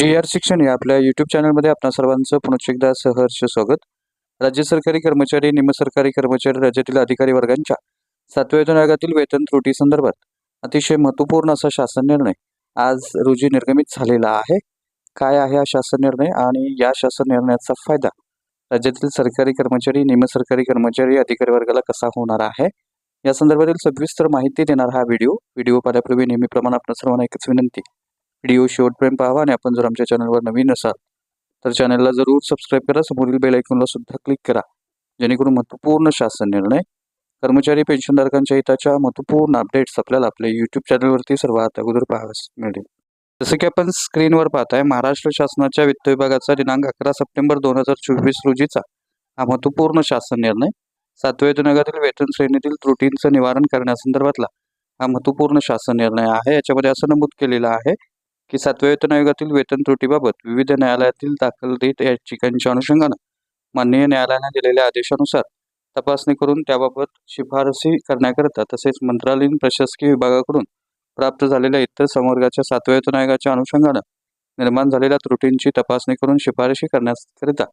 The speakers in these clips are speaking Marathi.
जी आर शिक्षण या आपल्या यूट्यूब चॅनलमध्ये आपणा सर्वांचं पुनश्च एकदा सहर्ष स्वागत. राज्य सरकारी कर्मचारी निमसरकारी कर्मचारी राज्यातील अधिकारी वर्गांच्या सातव्या वेतन आयोगातील वेतन त्रुटी संदर्भात अतिशय महत्त्वपूर्ण असा शासन निर्णय आज रोजी निर्गमित झालेला आहे. काय आहे हा शासन निर्णय आणि या शासन निर्णयाचा फायदा राज्यातील सरकारी कर्मचारी निमसरकारी कर्मचारी अधिकारी वर्गाला कसा होणार आहे? या संदर्भातील सविस्तर माहिती देणार हा व्हिडिओ. व्हिडिओ पाहण्यापूर्वी नेहमीप्रमाणे आपण सर्वांना एकच विनंती व्हिडिओ शेवटपर्यंत पाहावा आणि आपण जर आमच्या चॅनलवर नवीन असाल तर चॅनलला जरूर सबस्क्राईब करा. समोरील बेल ऐकूनला सुद्धा क्लिक करा. जेणेकरून महत्त्वपूर्ण शासन निर्णय कर्मचारी पेन्शनधारकांच्या हिताच्या महत्त्वपूर्ण अपडेट्स आपल्याला आपल्या यूट्यूब चॅनलवरती सर्वात अगोदर पाहाव्यास मिळेल जसं की आपण स्क्रीनवर पाहताय महाराष्ट्र शासनाच्या वित्त विभागाचा दिनांक अकरा सप्टेंबर दोन हजार चोवीस रोजीचा हा महत्त्वपूर्ण शासन निर्णय. सातव्या वेतन आयोगातील वेतन श्रेणीतील त्रुटींचं निवारण करण्यासंदर्भातला हा महत्त्वपूर्ण शासन निर्णय आहे. याच्यामध्ये असं नमूद केलेलं आहे की सातव्या वेतन आयोगातील वेतन त्रुटीबाबत विविध न्यायालयातील दाखल दाखलतेत याचिकांच्या अनुषंगानं माननीय न्यायालयाने दिलेल्या आदेशानुसार तपासणी करून त्याबाबत शिफारसी करण्याकरता तसेच मंत्रालयीन प्रशासकीय विभागाकडून प्राप्त झालेल्या इतर संवर्गाच्या सातव्या वेतन आयोगाच्या अनुषंगानं निर्माण झालेल्या त्रुटींची तपासणी करून शिफारशी करण्याकरिता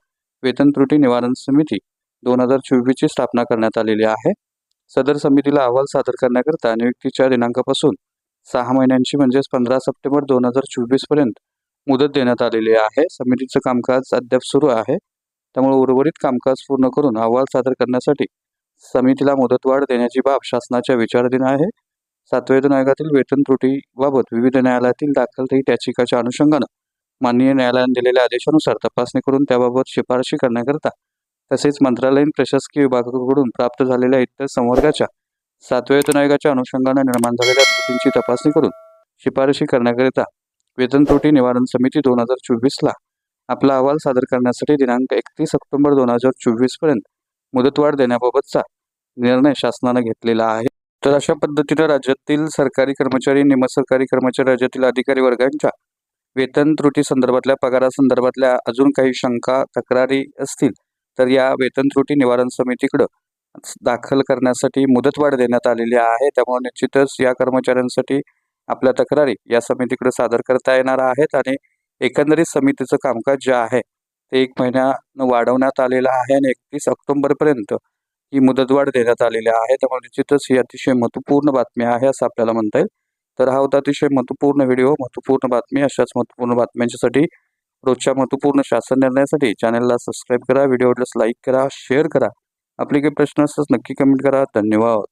वेतन त्रुटी निवारण समिती दोन हजार चोवीसची स्थापना करण्यात आलेली आहे. सदर समितीला अहवाल सादर करण्याकरता नियुक्तीच्या दिनांकापासून सहा महिन्यांची म्हणजेच पंधरा सप्टेंबर दोन हजार चोवीसपर्यंत मुदत देण्यात आलेली आहे. समितीचं कामकाज अद्याप सुरू आहे. त्यामुळे उर्वरित कामकाज पूर्ण करून अहवाल सादर करण्यासाठी समितीला मुदतवाढ देण्याची बाब शासनाच्या विचाराधीन आहे. सातव्या वेतन आयोगातील वेतन त्रुटीबाबत विविध न्यायालयातील दाखल याचिकाच्या अनुषंगानं माननीय न्यायालयाने दिलेल्या आदेशानुसार तपासणी करून त्याबाबत शिफारशी करण्याकरता तसेच मंत्रालयीन प्रशासकीय विभागाकडून प्राप्त झालेल्या इतर संवर्गाच्या सातव्या वेतन आयोगाच्या अनुषंगाने निर्माण झालेल्या त्रुटींची तपासणी करून शिफारशी करण्याकरिता वेतन त्रुटी निवारण समिती दोन हजार चोवीसला आपला अहवाल सादर करण्यासाठी दिनांक एकतीस ऑक्टोबर दोन हजार चोवीसपर्यंत मुदतवाढ देण्याबाबतचा निर्णय शासनानं घेतलेला आहे. तर अशा पद्धतीनं राज्यातील सरकारी कर्मचारी निमसरकारी कर्मचारी राज्यातील अधिकारी वर्गांच्या वेतन त्रुटी संदर्भातल्या पगारासंदर्भातल्या अजून काही शंका तक्रारी असतील तर या वेतन त्रुटी निवारण समितीकडं दाखल करण्यासाठी मुदतवाढ देण्यात आलेली आहे. त्यामुळे निश्चितच या कर्मचाऱ्यांसाठी आपल्या तक्रारी या समितीकडे सादर करता येणार आहेत आणि एकंदरीत समितीचं कामकाज जे आहे ते एक महिन्यानं वाढवण्यात आलेलं आहे आणि एकतीस ऑक्टोबरपर्यंत ही मुदतवाढ देण्यात आलेली आहे. त्यामुळे निश्चितच ही अतिशय महत्त्वपूर्ण बातमी आहे असं आपल्याला म्हणता येईल. तर हा होता अतिशय महत्त्वपूर्ण व्हिडिओ महत्त्वपूर्ण बातमी. अशाच महत्त्वपूर्ण बातम्यांच्यासाठी रोजच्या महत्त्वपूर्ण शासन निर्णयासाठी चॅनलला सबस्क्राईब करा व्हिडिओ लाईक करा शेअर करा. आपले काही प्रश्न असतात नक्की कमेंट करा. धन्यवाद.